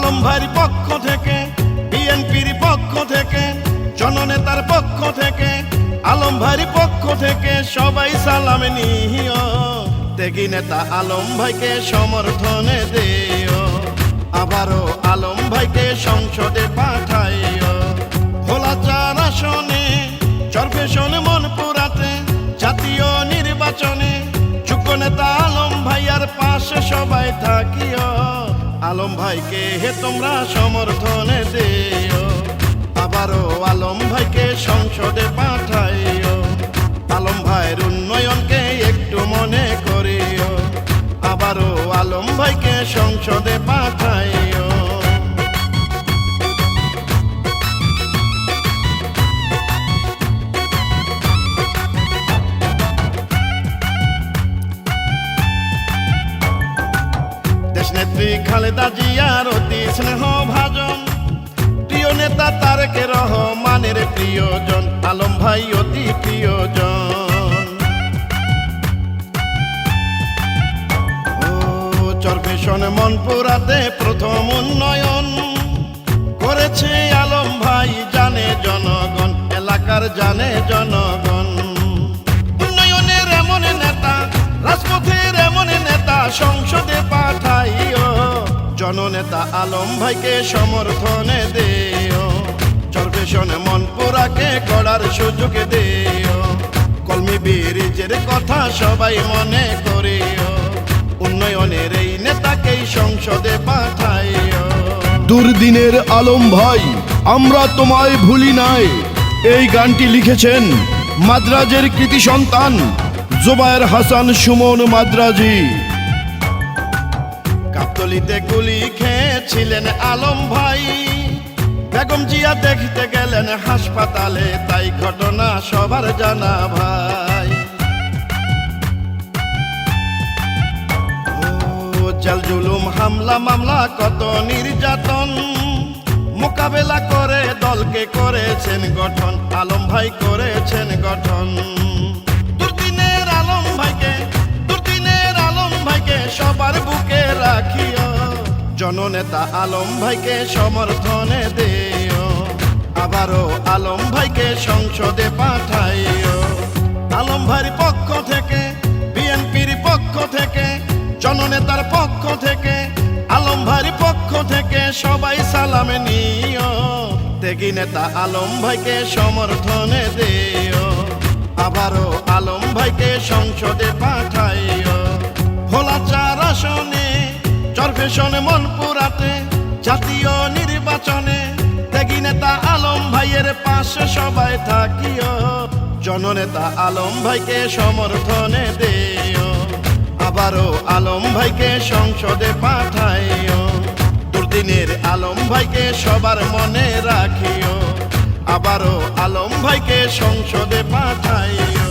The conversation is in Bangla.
আলম ভাইয়ের পক্ষ থেকে বিএনপির পক্ষ থেকে, জননেতার পক্ষ থেকে আলম ভাইয়ের পক্ষ থেকে সবাই সালাম নিও তেগি নেতা আলম ভাইকে সমর্থনে দেও। আবারও আলম ভাইকে সংসদে পাঠাইও। খোলা চার আসনে, চরফেশন মন পুরাতে জাতীয় নির্বাচনে যোগ্য নেতা আলম ভাইয়ার পাশে সবাই থাকিও। আলম ভাইকে হে তোমরা সমর্থনে দিও। আবারও আলম ভাইকে সংসদে পাঠাইও দেশনেত্রী খালেদা জিয়ার অতি স্নেহ ভাজন। প্রিয় নেতা তারেকে রহমানের প্রিয়জন, আলম ভাই অতি প্রিয়জন। ও চরফেশন মনপুরাতে প্রথম উন্নয়ন করেছে আলম ভাই, জানে জনগণ, এলাকার জানে জনগণ। উন্নয়নের এমন নেতা, রাজপথের এমন নেতা, সংসদে জননেতা আলম ভাইকে সমর্থনে দেও। চরবেশনে মনপুরাকে গড়ার সুযোগ দেও। কলমি বীরিজের কথা সবাই মনে করিও। উন্নয়নের এই নেতাকেই সংসদে পাঠাইও। দুর্দিনের আলম ভাই, আমরা তোমায় ভুলি নাই। এই গানটি লিখেছেন মাদ্রাজের কৃতি সন্তান, জোবায়ের হাসান সুমন মাদ্রাজি। গাবতলিতে গুলি খেয়েছিলেন আলম ভাই। বেগম জিয়া দেখতে গেলেন হাসপাতালে, তাই ঘটনা সবার জানা ভাই। জাল জুলুম, হামলা, মামলা, কত নির্যাতন। মোকাবেলা করে দলকে করেছেন গঠন, আলম ভাই করেছেন গঠন। দুর্দিনের আলম ভাইকে, দুর্দিনের আলম ভাইকে সবার বুকে জননেতা আলম ভাইকে সমর্থনে দেও। আবারও আলম ভাইকে সংসদে পাঠাইও। আলম ভাইয়ের পক্ষ থেকে, বিএনপির পক্ষ থেকে, জননেতার পক্ষ থেকে, আলম ভাইয়ের পক্ষ থেকে সবাই সালাম নিও। ত্যাগী নেতা আলম ভাইকে সমর্থনে দেও। আবারও আলম ভাইকে সংসদে পাঠাইও। ভোলা আসনে চরফেশন মনপুরাতে জাতীয় নির্বাচনে ত্যাগী নেতা আলম ভাইয়ের পাশে সবাই থাকিও। জননেতা আলম ভাইকে সমর্থনে দেও, আবারও আলম ভাইকে সংসদে পাঠাইও। দুর্দিনের আলম ভাইকে সবার মনে রাখিও, আবারও আলম ভাইকে সংসদে পাঠাইও।